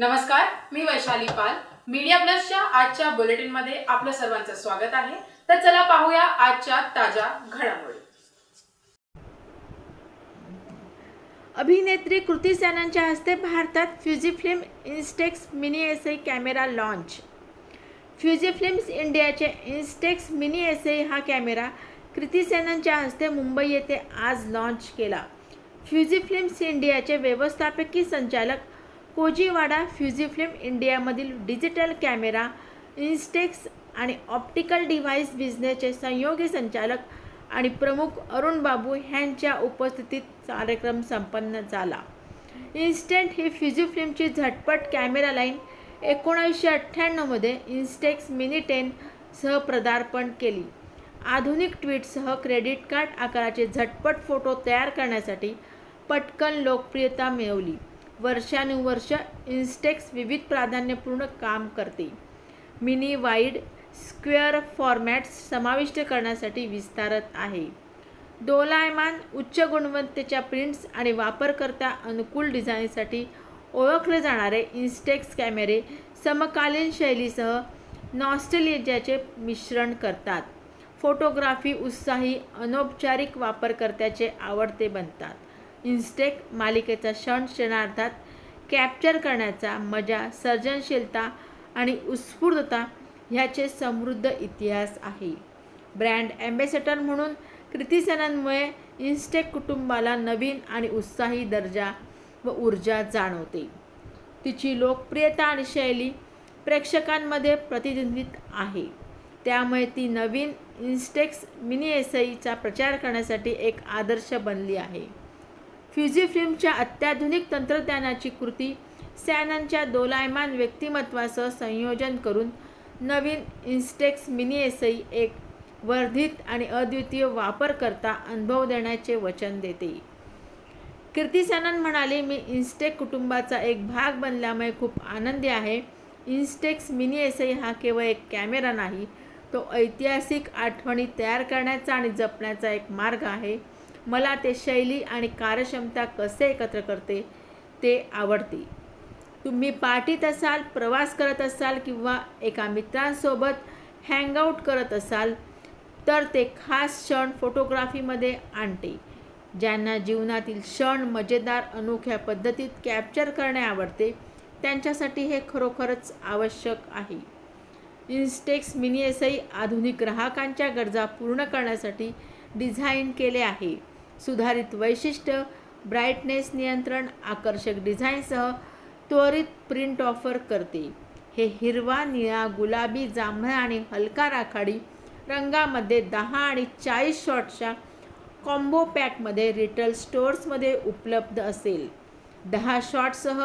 नमस्कार मी वैशाली पाल. मीडिया प्लसच्या आजच्या बुलेटिनमध्ये आपलं सर्वांचं स्वागत आहे. तर चला पाहूया आजच्या ताज्या घडामोडी. अभिनेत्री कृती सॅननच्या हस्ते भारतात Fujifilm Instax mini S I camera launch Fujifilm's इंडियाचे इन्स्टेक्स मिनी एस आय हा कॅमेरा कृती सॅननच्या हस्ते मुंबई येथे आज लॉन्च केला. फ्युजीफ्लिम्स इंडियाचे व्यवस्थापकीय संचालक कोजीवाडा फ्युजीफ्लिम इंडियामधील डिजिटल कॅमेरा इन्स्टेक्स आणि ऑप्टिकल डिव्हाइस बिझनेसचे संयोगी संचालक आणि प्रमुख अरुण बाबू ह्यांच्या उपस्थितीत कार्यक्रम संपन्न झाला. इन्स्टंट ही फिजिफिल्मची झटपट कॅमेरा लाईन एकोणीसशे अठ्ठ्याण्णवमध्ये इन्स्टेक्स मिनी टेन सह पदार्पण केली. आधुनिक ट्वीटसह क्रेडिट कार्ड आकाराचे झटपट फोटो तयार करण्यासाठी पटकन लोकप्रियता मिळवली. वर्षानुवर्ष इन्स्टेक्स विविध प्राधान्यपूर्ण काम करते. मिनी वाईड स्क्वेअर फॉर्मॅट्स समाविष्ट करण्यासाठी विस्तारत आहे. दोलायमान उच्च गुणवत्तेच्या प्रिंट्स आणि वापरकर्ता अनुकूल डिझाईनसाठी ओळखले जाणारे इन्स्टेक्स कॅमेरे समकालीन शैलीसह नॉस्टेलिजाचे मिश्रण करतात. फोटोग्राफी उत्साही अनौपचारिक वापरकर्त्याचे आवडते बनतात. इन्स्टेक मालिकेचा क्षण क्षणार्थात कॅप्चर करण्याचा मजा सर्जनशीलता आणि उत्स्फूर्तता ह्याचे समृद्ध इतिहास आहे. ब्रँड ॲम्बेसेडर म्हणून कृती सेनांमुळे इन्स्टेक कुटुंबाला नवीन आणि उत्साही दर्जा व ऊर्जा जाणवते. तिची लोकप्रियता आणि शैली प्रेक्षकांमध्ये प्रतिबिंबित आहे. त्यामुळे ती नवीन इन्स्टेक्स मिनी एसईचा प्रचार करण्यासाठी एक आदर्श बनली आहे. फ्युजीफिल्मच्या अत्याधुनिक तंत्रज्ञानाची कृती सॅननच्या दोलायमान व्यक्तिमत्वासह संयोजन करून नवीन इन्स्टेक्स मिनी एसई एक वर्धित आणि अद्वितीय वापरकर्ता अनुभव देण्याचे वचन देते. कीर्ती सॅनन म्हणाले मी इन्स्टेक कुटुंबाचा एक भाग बनल्यामुळे खूप आनंदी आहे. इन्स्टेक्स मिनी एसई हा केवळ एक कॅमेरा नाही तो ऐतिहासिक आठवणी तयार करण्याचा आणि जपण्याचा एक मार्ग आहे. मला ते शैली आणि कार्यक्षमता कसे एकत्र करते ते आवडते. तुम्ही पार्टीत असाल प्रवास करत असाल किंवा एका मित्रांसोबत हँगआउट करत असाल तर ते खास क्षण फोटोग्राफीमध्ये आणते ज्यांना जीवनातील क्षण मजेदार अनोख्या पद्धतीत कॅप्चर करणे आवडते त्यांच्यासाठी हे खरोखरच आवश्यक आहे. इन्स्टेक्स मिनी एसआई आधुनिक ग्राहकांच्या गरजा पूर्ण करण्यासाठी डिझाईन केले आहे. सुधारित वैशिष्ट्य ब्राईटनेस नियंत्रण आकर्षक डिझाईनसह त्वरित प्रिंट ऑफर करते. हे हिरवा निळा गुलाबी जांभळा आणि हलका राखाडी रंगामध्ये दहा आणि चाळीस शॉटच्या कॉम्बो पॅकमध्ये रिटेल स्टोअर्समध्ये उपलब्ध असेल. दहा शॉटसह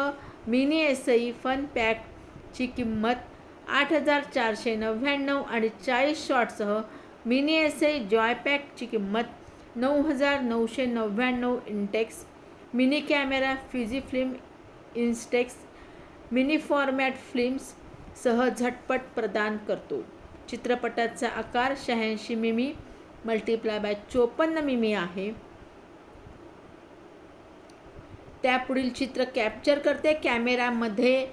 मिनी एसई फन पॅकची किंमत आठ हजार चारशे नव्याण्णव आणि चाळीस शॉटसह मिनी एसई जॉय पॅकची किंमत नऊ हजार नऊशे नव्याण्णव Instax mini camera Fujifilm Instax mini format films सह झटपट प्रदान करतो. चित्रपटाचा आकार शहाऐंशी मिमी मल्टिप्लाय बाय चोपन्न मिमी आहे. त्यापुढील चित्र कॅप्चर करते. कॅमेरामध्ये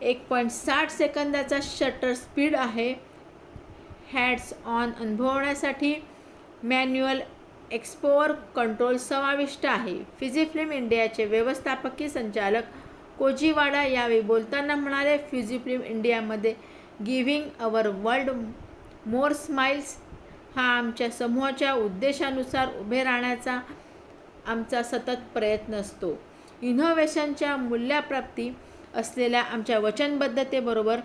एक पॉईंट साठ सेकंदाचा शटर स्पीड आहे. हॅड्स ऑन अनुभवण्यासाठी मॅन्युअल एक्सपोअर कंट्रोल समाविष्ट आहे. फिजिफ्लिम इंडियाचे व्यवस्थापकीय संचालक कोजीवाडा यावेळी बोलताना म्हणाले फ्युजिफ्लिम इंडियामध्ये giving our world more smiles हा आमच्या समूहाच्या उद्देशानुसार उभे राहण्याचा आमचा सतत प्रयत्न असतो. इनोव्हेशनच्या मूल्याप्राप्ती असलेल्या आमच्या वचनबद्धतेबरोबर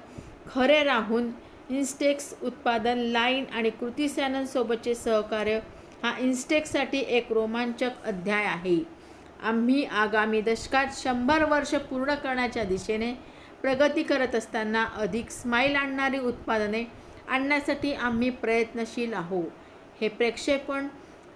खरे राहून इन्स्टेक्स उत्पादन लाईन आणि कृती सॅनंसोबतचे सहकार्य हा इन्स्टेकसाठी एक रोमांचक अध्याय आहे. आम्ही आगामी दशकात शंभर वर्ष पूर्ण करण्याच्या दिशेने प्रगती करत असताना अधिक स्माईल आणणारी उत्पादने आणण्यासाठी आम्ही प्रयत्नशील आहोत. हे प्रक्षेपण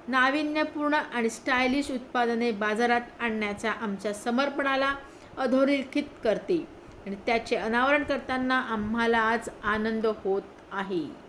नाविन्यपूर्ण आणि स्टायलिश उत्पादने बाजारात आणण्याच्या आमच्या समर्पणाला अधोरेखित करते आणि त्याचे अनावरण करताना आम्हाला आज आनंद होत आहे.